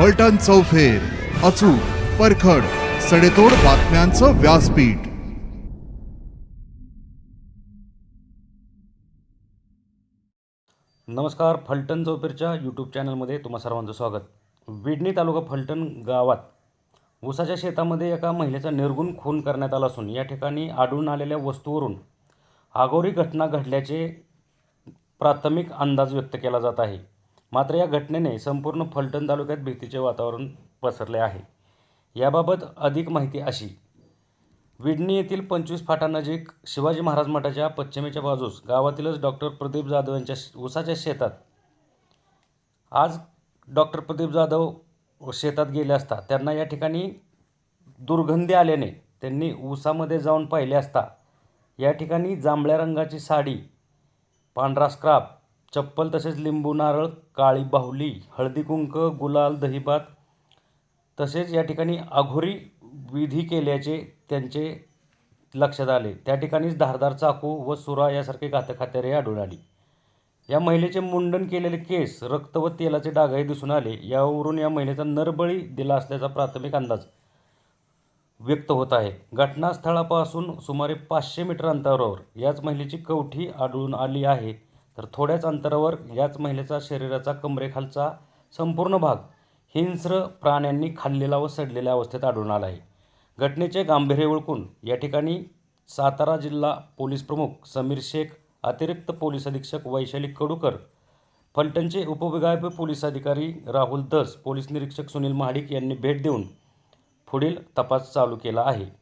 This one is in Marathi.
फलटण चौफेर अचूक परखड सडेतोड बातम्यांचं व्यासपीठ. नमस्कार फलटण चौफेरच्या यूट्यूब चॅनलमध्ये तुम्हा सर्वांचं स्वागत. विडणी तालुका फलटण गावात ऊसाच्या शेतामध्ये एका महिलेचा निर्गुण खून करण्यात आला असून या ठिकाणी आढळून आलेल्या वस्तूवरून आगोरी घटना घडल्याचे प्राथमिक अंदाज व्यक्त केला जात आहे. मात्र या घटनेने संपूर्ण फलटण तालुक्यात भीतीचे वातावरण पसरले आहे. याबाबत अधिक माहिती अशी. विडणी येथील पंचवीस फाटानजीक शिवाजी महाराज मठाच्या पश्चिमेच्या बाजूस गावातीलच डॉक्टर प्रदीप जाधव यांच्या उसाच्या ऊसाच्या शेतात आज डॉक्टर प्रदीप जाधव शेतात गेले असता त्यांना या ठिकाणी दुर्गंधी आल्याने त्यांनी ऊसामध्ये जाऊन पाहिले असता या ठिकाणी जांभळ्या रंगाची साडी पांढरा स्क्राब चप्पल तसेच लिंबू नारळ काळी बाहुली हळदी कुंक गुलाल दहीभात तसेच या ठिकाणी अघोरी विधी केल्याचे त्यांचे लक्षात आले. त्या ठिकाणीच धारदार चाकू व सुरा यासारखे घातक हत्यारे आढळून आली. या महिलेचे मुंडन केलेले केस रक्त व तेलाचे डागही दिसून आले. यावरून या महिलेचा नरबळी दिला असल्याचा प्राथमिक अंदाज व्यक्त होत आहे. घटनास्थळापासून सुमारे पाचशे मीटर अंतरावर याच महिलेची कवठी आढळून आली आहे. तर थोड्याच अंतरावर याच महिलेचा शरीराचा कमरेखालचा संपूर्ण भाग हिंस्र प्राण्यांनी खाल्लेला व सडलेल्या अवस्थेत आढळून आला आहे. घटनेचे गांभीर्य ओळखून या ठिकाणी सातारा जिल्हा पोलीस प्रमुख समीर शेख अतिरिक्त पोलीस अधीक्षक वैशाली कडूकर फलटणचे उपविभागीय पोलीस अधिकारी राहुल दस पोलीस निरीक्षक सुनील महाडिक यांनी भेट देऊन पुढील तपास चालू केला आहे.